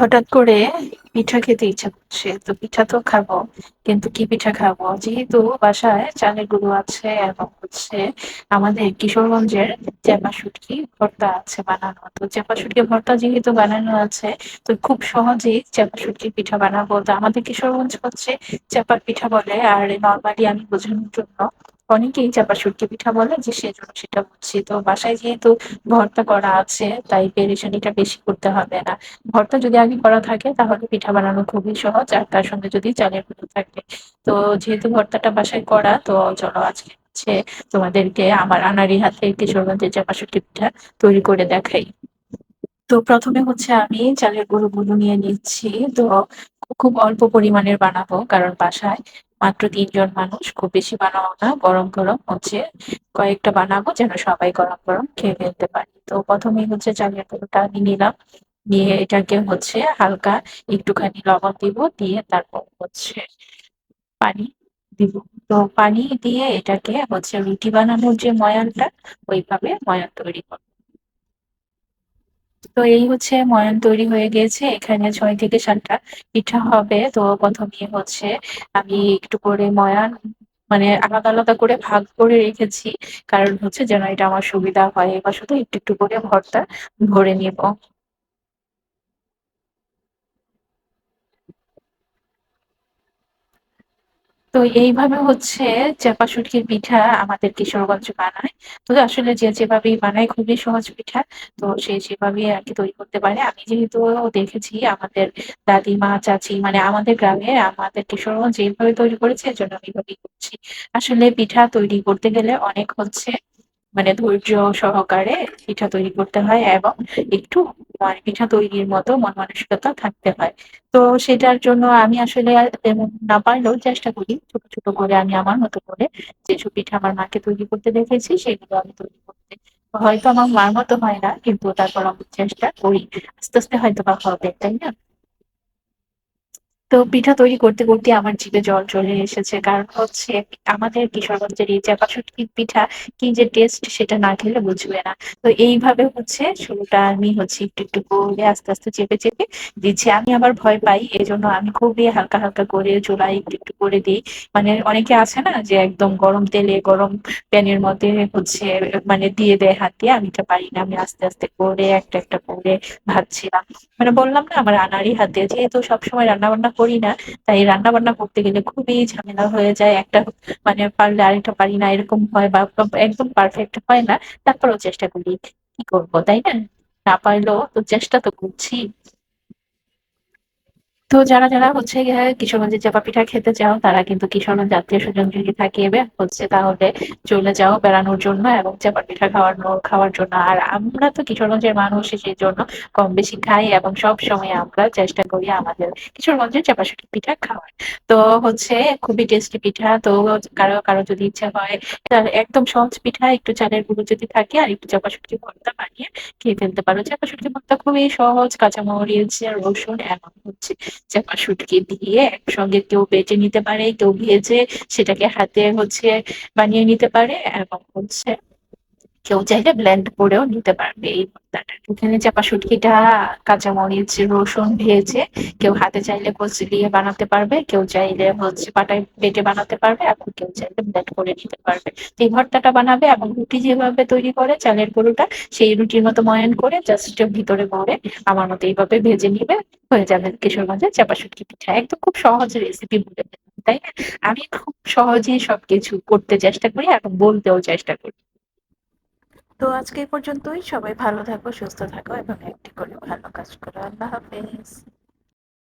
হঠাৎ করে পিঠা খেতে ইচ্ছা করছে। তো পিঠা তো খাব, কিন্তু কি পিঠা খাব? যেহেতু বাসায় চালের গুঁড়ো আছে, এবং হচ্ছে আমাদের কিশোরগঞ্জের চেপা শুটকি ভর্তা আছে বানানো। তো চেপা শুটকি ভর্তা যেহেতু বানানো আছে, তো খুব সহজেই চেপা শুটকি পিঠা বানাবো। তো আমাদের কিশোরগঞ্জ হচ্ছে চেপা পিঠা বলে, আর নর্মালি আমি বোঝানোর জন্য অনেকেই চাপা শুটকি পিঠা বলে যে সেজন্য সেটা বলছি তো বাসায় যেহেতু ভর্তা করা আছে, তাই পেরেশানিটা বেশি করতে হবে না। ভর্তা যদি আগে করা থাকে, তাহলে পিঠা বানানো খুবই সহজ। আর তার সঙ্গে যদি চালের গুঁড়ো থাকে। তো যেহেতু ভর্তাটা বাসায় করা, তো চলো আজকে হচ্ছে তোমাদেরকে আমার আনারি হাতে কিশোরগঞ্জের চাপা শুটকি পিঠা তৈরি করে দেখাই। তো প্রথমে হচ্ছে আমি চালের গুঁড়ো গুলো নিয়ে নিচ্ছি। তো খুব অল্প পরিমাণের বানাবো, কারণ বাসায় মাত্র তিনজন মানুষ, খুব বেশি বানাবো না, গরম গরম হচ্ছে। কয়েকটা বানাবো যেন সবাই গরম গরম খেয়ে ফেলতে পারি। তো প্রথমেই হচ্ছে চালের গুঁড়োটা আমি নিলাম। নিয়ে এটাকে হচ্ছে হালকা একটুখানি লবণ দিব, দিয়ে তারপর হচ্ছে পানি দিব। তো পানি দিয়ে এটাকে হচ্ছে রুটি বানানোর যে ময়ানটা, ওইভাবে ময়ান তৈরি করব। তো এই হচ্ছে ময়ন তৈরি হয়ে গিয়েছে। এখানে ছয় থেকে সাতটা পিঠা হবে। তো প্রথমে হচ্ছে আমি একটু করে ময়ান মানে আলাদা আলাদা করে ভাগ করে রেখেছি। কারণ হচ্ছে যেন এটা আমার সুবিধা হয়। এবার শুধু একটু একটু করে ভর্তা ভরে নিব। তো এইভাবে হচ্ছে চাপা শুটকির পিঠা আমাদের কিশোরগঞ্জে বানায়। তো আসলে যে যেভাবেই বানায় খুবই সহজ পিঠা, তো সে যেভাবে আর কি তৈরি করতে পারে। আমি যেহেতু দেখেছি আমাদের দাদিমা চাচি মানে আমাদের গ্রামে আমাদের কিশোরগঞ্জ যেভাবে তৈরি করেছে, এজন্য আমি এইভাবেই করছি। আসলে পিঠা তৈরি করতে গেলে অনেক হচ্ছে মানে ধৈর্য সহকারে পিঠা তৈরি করতে হয় এবং একটু মানে পিঠা তৈরির মতো মন মানসিকতা থাকতে হয়। তো সেটার জন্য আমি আসলে না পারলেও চেষ্টা করি। ছোট ছোট করে আমি আমার মতো করে যেসব পিঠা আমার মাকে তৈরি করতে দেখেছি, সেগুলো আমি তৈরি করতে হয়তো আমার মার মতো হয় না, কিন্তু তারপর আমি চেষ্টা করি। আস্তে আস্তে হয়তো বা হবে, তাই না? তো পিঠা তৈরি করতে করতে আমার জিভে জল চলে এসেছে। কারণ হচ্ছে আমাদের কিশোরগঞ্জের এই চাপা শুটকির পিঠা, কি যে টেস্ট সেটা না খেলে বুঝবে না। তো এইভাবে হচ্ছে শুরুটা আমি হচ্ছে একটু একটু করে আস্তে আস্তে চেপে চেপে দিচ্ছি। আমি আবার ভয় পাই এই জন্য আমি খুবই হালকা হালকা করে চুলায় একটু একটু করে দিই। মানে অনেকে আছে না যে একদম গরম তেলে, গরম প্যানের মধ্যে হচ্ছে মানে দিয়ে দেয় হাত দিয়ে। আমি এটা পারি না, আমি আস্তে আস্তে করে একটা একটা করে ভাবছিলাম মানে বললাম না, আমার আনাড়ি হাতে যেহেতু সবসময় রান্না বান্না করি না। তাই রান্না বান্না করতে গেলে খুবই ঝামেলা হয়ে যায়। একটা মানে পারলে আরেকটা পারি না, এরকম হয় বা একদম পারফেক্ট হয় না। তারপরেও চেষ্টা করি। কি করব, তাই না? না পারলেও তো চেষ্টা তো করছি। তো যারা যারা হচ্ছে কিশোরগঞ্জের চাপা পিঠা খেতে চাও, তারা কিন্তু কিশোরগঞ্জ আত্মীয় স্বজন যদি থাকে এবার হচ্ছে তাহলে চলে যাও বেড়ানোর জন্য এবং চাপা পিঠা খাওয়ানো, খাওয়ার জন্য। আর আমরা তো কিশোরগঞ্জের মানুষ সেই জন্য কম বেশি খাই এবং সব সময় আমরা চেষ্টা করি আমাদের কিশোরগঞ্জের চাপা পিঠা খাওয়ার। তো হচ্ছে খুবই টেস্টি পিঠা, তো কারও কারও যদি ইচ্ছা হয় একদম সহজ পিঠা, একটু চালের গুঁড়ো যদি থাকে আর একটু চাপা শুটকি ভর্তা বানিয়ে খেয়ে ফেলতে পারো। চাপা শুটকি ভর্তা খুবই সহজ, কাঁচামরিচ, রসুন এবং হচ্ছে। চাপা শুটকি দিয়ে একসঙ্গে কেউ বেটে নিতে পারে, কেউ ভেজে সেটাকে হাতে হচ্ছে বানিয়ে নিতে পারে এবং হচ্ছে কেউ চাইলে ব্লেন্ড করেও নিতে পারবে এই ভর্তাটা এখানে চাপা শুটকিটা, কাঁচামরিচ, রসুন ভেজে কেউ হাতে চাইলে কচলিয়ে বানাতে পারবে, কেউ চাইলে হচ্ছে পাটায় বেটে বানাতে পারবে এবং কেউ চাইলে ব্লেন্ড করে নিতে পারবে। এই ভর্তাটা বানাবে এবং রুটি যেভাবে তৈরি করে চালের গুঁড়োটা, সেই রুটির মতো ময়ান করে জাস্ট ভিতরে ভরে আমার মতো এইভাবে ভেজে নিবে, হয়ে যাবে কিশোরগঞ্জের চাপা শুটকি পিঠা। একদম খুব সহজ রেসিপি বলে তাই না? আমি খুব সহজেই সবকিছু করতে চেষ্টা করি এবং বলতেও চেষ্টা করি। তো আজকে পর্যন্তই। সবাই ভালো থাকো, সুস্থ থাকো এবং একটি করে ভালো কাজ করো। আল্লাহ হাফেজ।